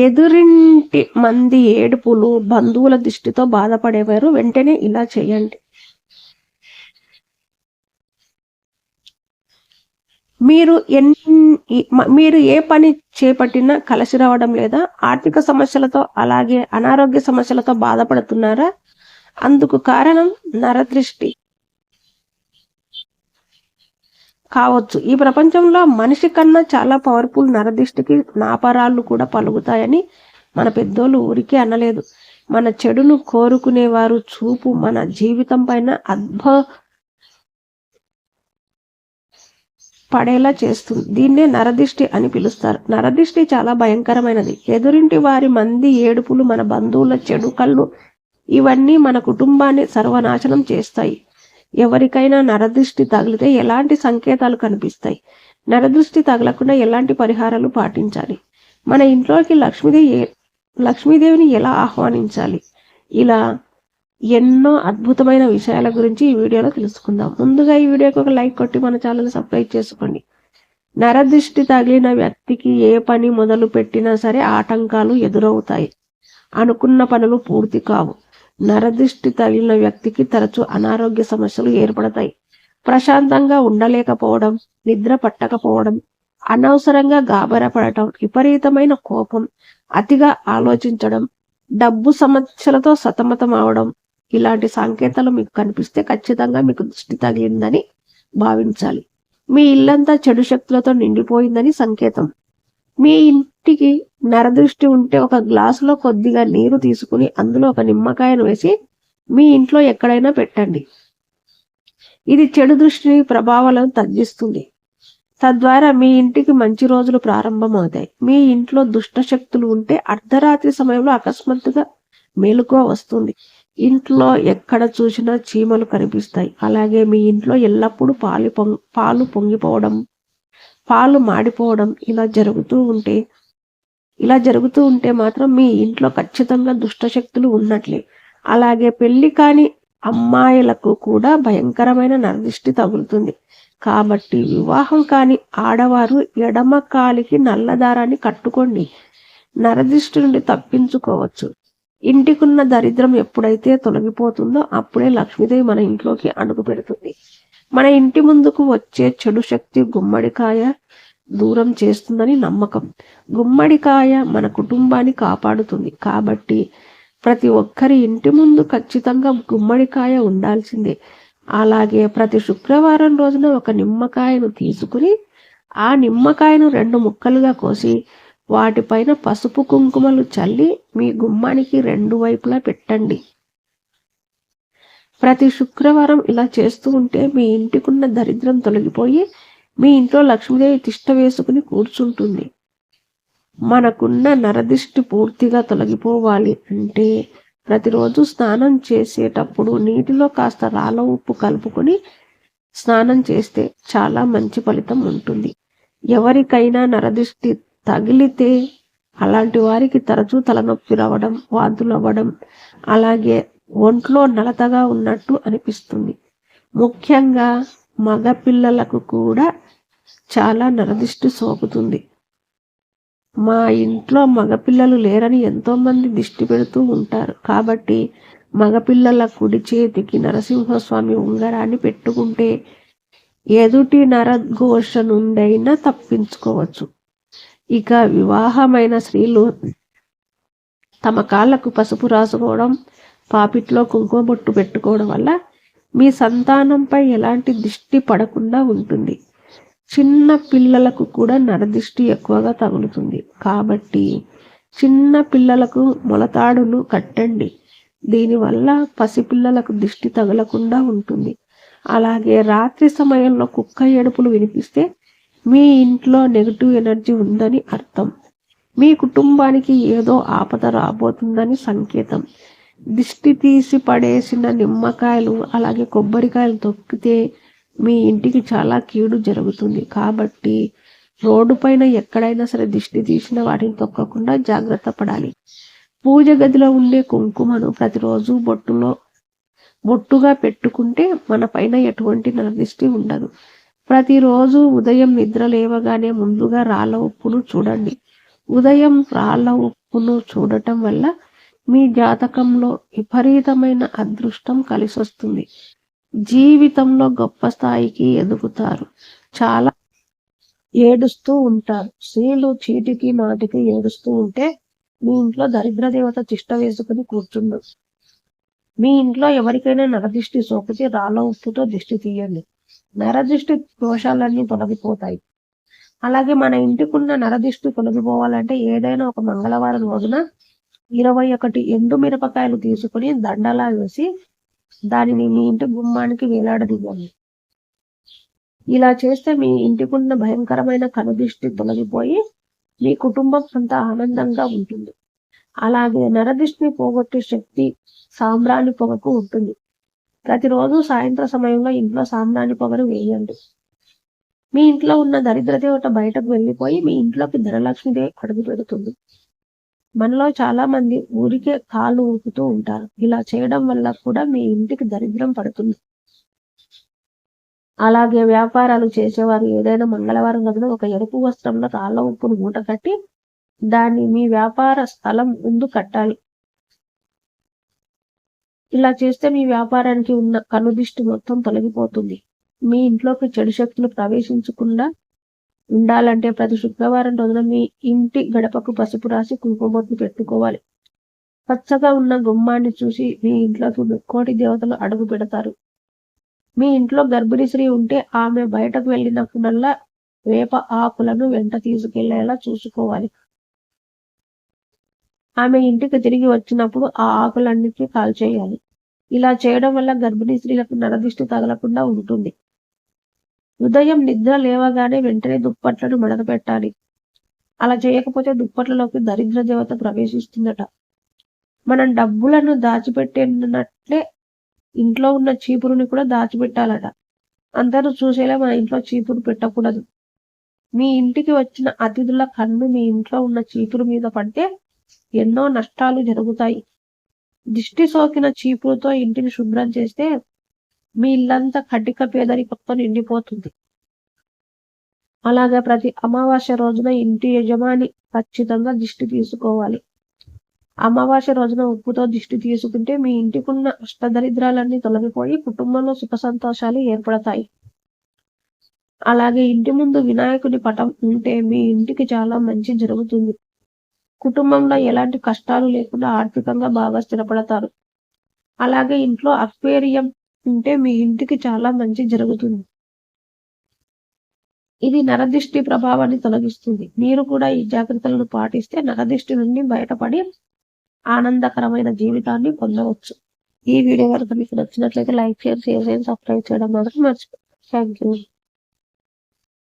ఎదురింటి మంది ఏడుపులు బంధువుల దృష్టితో బాధపడేవారు వెంటనే ఇలా చేయండి. మీరు ఎన్ మీరు ఏ పని చేపట్టినా కలిసి రావడం లేదా ఆర్థిక సమస్యలతో అలాగే అనారోగ్య సమస్యలతో బాధపడుతున్నారా? అందుకు కారణం నరదృష్టి. కావచ్చు. ఈ ప్రపంచంలో మనిషి కన్నా చాలా పవర్ఫుల్ నరదిష్టికి నాపరాళ్ళు కూడా పలుకుతాయని మన పెద్దోళ్ళు ఊరికే అనలేదు. మన చెడును కోరుకునేవారు చూపు మన జీవితం పైన అద్భుత పడేలా చేస్తుంది. దీన్నే నరదిష్టి అని పిలుస్తారు. నరదిష్టి చాలా భయంకరమైనది. ఎదురింటి వారి మంది ఏడుపులు మన బంధువుల చెడు కళ్ళు ఇవన్నీ మన కుటుంబాన్ని సర్వనాశనం చేస్తాయి. ఎవరికైనా నరదృష్టి తగిలితే ఎలాంటి సంకేతాలు కనిపిస్తాయి? నరదృష్టి తగలకుండా ఎలాంటి పరిహారాలు పాటించాలి? మన ఇంట్లోకి లక్ష్మీదేవి లక్ష్మీదేవిని ఎలా ఆహ్వానించాలి? ఇలా ఎన్నో అద్భుతమైన విషయాల గురించి ఈ వీడియోలో తెలుసుకుందాం. ముందుగా ఈ వీడియోకి ఒక లైక్ కొట్టి మన ఛానల్ సబ్స్క్రైబ్ చేసుకోండి. నరదృష్టి తగిలిన వ్యక్తికి ఏ పని మొదలు పెట్టినా సరే ఆటంకాలు ఎదురవుతాయి. అనుకున్న పనులు పూర్తి కావు. నరదృష్టి తగిలిన వ్యక్తికి తరచూ అనారోగ్య సమస్యలు ఏర్పడతాయి. ప్రశాంతంగా ఉండలేకపోవడం నిద్ర పట్టకపోవడం అనవసరంగా గాబరపడటం విపరీతమైన కోపం అతిగా ఆలోచించడం డబ్బు సమస్యలతో సతమతం అవడం ఇలాంటి సంకేతాలు మీకు కనిపిస్తే ఖచ్చితంగా మీకు దృష్టి తగిలిందని భావించాలి. మీ ఇల్లంతా చెడు శక్తులతో నిండిపోయిందని సంకేతం. మీ ఇంటికి నరదృష్టి ఉంటే ఒక గ్లాసులో కొద్దిగా నీరు తీసుకుని అందులో ఒక నిమ్మకాయను వేసి మీ ఇంట్లో ఎక్కడైనా పెట్టండి. ఇది చెడు దృష్టిని ప్రభావాలను తగ్గిస్తుంది. తద్వారా మీ ఇంటికి మంచి రోజులు ప్రారంభమవుతాయి. మీ ఇంట్లో దుష్ట శక్తులు ఉంటే అర్ధరాత్రి సమయంలో అకస్మాత్తుగా మెలుకువ వస్తుంది. ఇంట్లో ఎక్కడ చూసినా చీమలు కనిపిస్తాయి. అలాగే మీ ఇంట్లో ఎల్లప్పుడూ పాలు పొంగి పాలు పొంగిపోవడం పాలు మాడిపోవడం ఇలా జరుగుతూ ఉంటే ఇలా జరుగుతూ ఉంటే మాత్రం మీ ఇంట్లో ఖచ్చితంగా దుష్ట శక్తులు ఉన్నట్లే. అలాగే పెళ్ళి కాని అమ్మాయిలకు కూడా భయంకరమైన నరదిష్టి తగులుతుంది. కాబట్టి వివాహం కాని ఆడవారు ఎడమ కాలికి నల్లదారాన్ని కట్టుకోండి. నరదిష్టి నుండి తప్పించుకోవచ్చు. ఇంటికున్న దరిద్రం ఎప్పుడైతే తొలగిపోతుందో అప్పుడే లక్ష్మీదేవి మన ఇంట్లోకి అడుగు పెడుతుంది. మన ఇంటి ముందుకు వచ్చే చెడు శక్తి గుమ్మడికాయ దూరం చేస్తుందని నమ్మకం. గుమ్మడికాయ మన కుటుంబాన్ని కాపాడుతుంది. కాబట్టి ప్రతి ఒక్కరి ఇంటి ముందు ఖచ్చితంగా గుమ్మడికాయ ఉండాల్సిందే. అలాగే ప్రతి శుక్రవారం రోజున ఒక నిమ్మకాయను తీసుకుని ఆ నిమ్మకాయను రెండు ముక్కలుగా కోసి వాటిపైన పసుపు కుంకుమలు చల్లి మీ గుమ్మానికి రెండు వైపులా పెట్టండి. ప్రతి శుక్రవారం ఇలా చేస్తూ ఉంటే మీ ఇంటికున్న దరిద్రం తొలగిపోయి మీ ఇంట్లో లక్ష్మీదేవి తిష్ట వేసుకుని కూర్చుంటుంది. మనకున్న నరదిష్టి పూర్తిగా తొలగిపోవాలి అంటే ప్రతిరోజు స్నానం చేసేటప్పుడు నీటిలో కాస్త రాళ్ళ ఉప్పు కలుపుకొని స్నానం చేస్తే చాలా మంచి ఫలితం ఉంటుంది. ఎవరికైనా నరదిష్టి తగిలితే అలాంటి వారికి తరచూ తలనొప్పి రావడం వాంతులు అవ్వడం అలాగే ఒంట్లో నలతగా ఉన్నట్టు అనిపిస్తుంది. ముఖ్యంగా మగపిల్లలకు కూడా చాలా నరదిష్టి సోకుతుంది. మా ఇంట్లో మగపిల్లలు లేరని ఎంతోమంది దిష్టి పెడుతూ ఉంటారు. కాబట్టి మగపిల్లల కుడి చేతికి నరసింహస్వామి ఉంగరాన్ని పెట్టుకుంటే ఎదుటి నరఘోష నుండైనా తప్పించుకోవచ్చు. ఇక వివాహమైన స్త్రీలు తమ కాళ్ళకు పసుపు రాసుకోవడం పాపిట్లో కుంకుమ బొట్టు పెట్టుకోవడం వల్ల మీ సంతానంపై ఎలాంటి దిష్టి పడకుండా ఉంటుంది. చిన్న పిల్లలకు కూడా నరదిష్టి ఎక్కువగా తగులుతుంది. కాబట్టి చిన్న పిల్లలకు మొలతాడును కట్టండి. దీనివల్ల పసిపిల్లలకు దిష్టి తగలకుండా ఉంటుంది. అలాగే రాత్రి సమయంలో కుక్క ఏడుపులు వినిపిస్తే మీ ఇంట్లో నెగిటివ్ ఎనర్జీ ఉందని అర్థం. మీ కుటుంబానికి ఏదో ఆపద రాబోతుందని సంకేతం. దిష్టి తీసి పడేసిన నిమ్మకాయలు అలాగే కొబ్బరికాయలు తొక్కితే మీ ఇంటికి చాలా కీడు జరుగుతుంది. కాబట్టి రోడ్డు పైన ఎక్కడైనా సరే దిష్టి తీసిన వాటిని తొక్కకుండా జాగ్రత్త పడాలి. పూజ గదిలో ఉండే కుంకుమను ప్రతిరోజు బొట్టులో బొట్టుగా పెట్టుకుంటే మన పైన ఎటువంటి నరదిష్టి ఉండదు. ప్రతిరోజు ఉదయం నిద్ర లేవగానే ముందుగా రాళ్ళ ఉప్పును చూడండి. ఉదయం రాళ్ళ ఉప్పును చూడటం వల్ల మీ జాతకంలో విపరీతమైన అదృష్టం కలిసొస్తుంది. జీవితంలో గొప్ప స్థాయికి ఎదుగుతారు. చాలా ఏడుస్తూ ఉంటారు. స్త్రీలు చీటికి మాటికి ఏడుస్తూ ఉంటే మీ ఇంట్లో దరిద్ర దేవత తిష్ట వేసుకుని కూర్చుండు. మీ ఇంట్లో ఎవరికైనా నరదిష్టి సోకితే రాళ్ళ ఉప్పుతో దిష్టి తీయండి. నరదిష్టి దోషాలన్నీ తొలగిపోతాయి. అలాగే మన ఇంటికున్న నరదిష్టి తొలగిపోవాలంటే ఏదైనా ఒక మంగళవారం రోజున ఇరవై ఒకటి ఎండు మిరపకాయలు తీసుకుని దండలా వేసి దానిని మీ ఇంటి గుమ్మానికి వేలాడదివ్వండి ఇలా చేస్తే మీ ఇంటికున్న భయంకరమైన కనుదిష్టి తొలగిపోయి మీ కుటుంబం అంతా ఆనందంగా ఉంటుంది. అలాగే నరదిష్టిని పోగొట్టే శక్తి సాంబ్రాణి పొగకు ఉంటుంది. ప్రతిరోజు సాయంత్రం సమయంలో ఇంట్లో సాంబ్రాణి పొగను వేయండి. మీ ఇంట్లో ఉన్న దరిద్ర దేవత బయటకు వెళ్ళిపోయి మీ ఇంట్లోకి ధనలక్ష్మిదేవి అడుగు పెడుతుంది. మనలో చాలా మంది ఊరికే కాళ్ళు ఊపుతూ ఉంటారు. ఇలా చేయడం వల్ల కూడా మీ ఇంటికి దరిద్రం పడుతుంది. అలాగే వ్యాపారాలు చేసేవారు ఏదైనా మంగళవారం రోజున ఒక ఎరుపు వస్త్రంలో రాళ్ళ ఉప్పును మూట కట్టి దాన్ని మీ వ్యాపార స్థలం ముందు కట్టాలి. ఇలా చేస్తే మీ వ్యాపారానికి ఉన్న కనుదిష్టి మొత్తం తొలగిపోతుంది. మీ ఇంట్లోకి చెడు శక్తులు ప్రవేశించకుండా ఉండాలంటే ప్రతి శుక్రవారం రోజున మీ ఇంటి గడపకు పసుపు రాసి కుంకుమొట్టు పెట్టుకోవాలి. పచ్చగా ఉన్న గుమ్మాన్ని చూసి మీ ఇంట్లోకి కోటి దేవతలు అడుగు పెడతారు. మీ ఇంట్లో గర్భిణీ స్త్రీ ఉంటే ఆమె బయటకు వెళ్ళినప్పుడల్లా వేప ఆకులను వెంట తీసుకెళ్ళేలా చూసుకోవాలి. ఆమె ఇంటికి తిరిగి వచ్చినప్పుడు ఆ ఆకులన్నిటినీ కాల్చేయాలి. ఇలా చేయడం వల్ల గర్భిణీ స్త్రీలకు నరదిష్టి తగలకుండా ఉంటుంది. ఉదయం నిద్ర లేవగానే వెంటనే దుప్పట్లను మడతపెట్టాలి అలా చేయకపోతే దుప్పట్లలోకి దరిద్ర దేవత ప్రవేశిస్తుందట. మనం డబ్బులను దాచిపెట్టినట్లే ఇంట్లో ఉన్న చీపురుని కూడా దాచిపెట్టాలట. అందరూ చూసేలా మన ఇంట్లో చీపురు పెట్టకూడదు. మీ ఇంటికి వచ్చిన అతిథుల కన్ను మీ ఇంట్లో ఉన్న చీపురు మీద పడితే ఎన్నో నష్టాలు జరుగుతాయి. దిష్టి సోకిన చీపురుతో ఇంటిని శుభ్రం చేస్తే మీ ఇల్లంతా కడ్డిక పేదరికంతో నిండిపోతుంది. అలాగే ప్రతి అమావాస్య రోజున ఇంటి యజమాని ఖచ్చితంగా దిష్టి తీసుకోవాలి. అమావాస్య రోజున ఉప్పుతో దిష్టి తీసుకుంటే మీ ఇంటికున్న అష్టదరిద్రాలన్నీ తొలగిపోయి కుటుంబంలో సుఖ సంతోషాలు ఏర్పడతాయి. అలాగే ఇంటి ముందు వినాయకుని పటం ఉంటే మీ ఇంటికి చాలా మంచి జరుగుతుంది. కుటుంబంలో ఎలాంటి కష్టాలు లేకుండా ఆర్థికంగా బాగా స్థిరపడతారు. అలాగే ఇంట్లో అక్వేరియం ఉంటే మీ ఇంటికి చాలా మంచి జరుగుతుంది. ఇది నరదిష్టి ప్రభావాన్ని తొలగిస్తుంది. మీరు కూడా ఈ జాగ్రత్తలను పాటిస్తే నరదిష్టి నుండి బయటపడి ఆనందకరమైన జీవితాన్ని పొందవచ్చు. ఈ వీడియో కనుక మీకు నచ్చినట్లయితే లైక్ షేర్ షేర్ చేయండి సబ్స్క్రైబ్ చేయడం మాత్రం మర్చిపోయి థ్యాంక్ యూ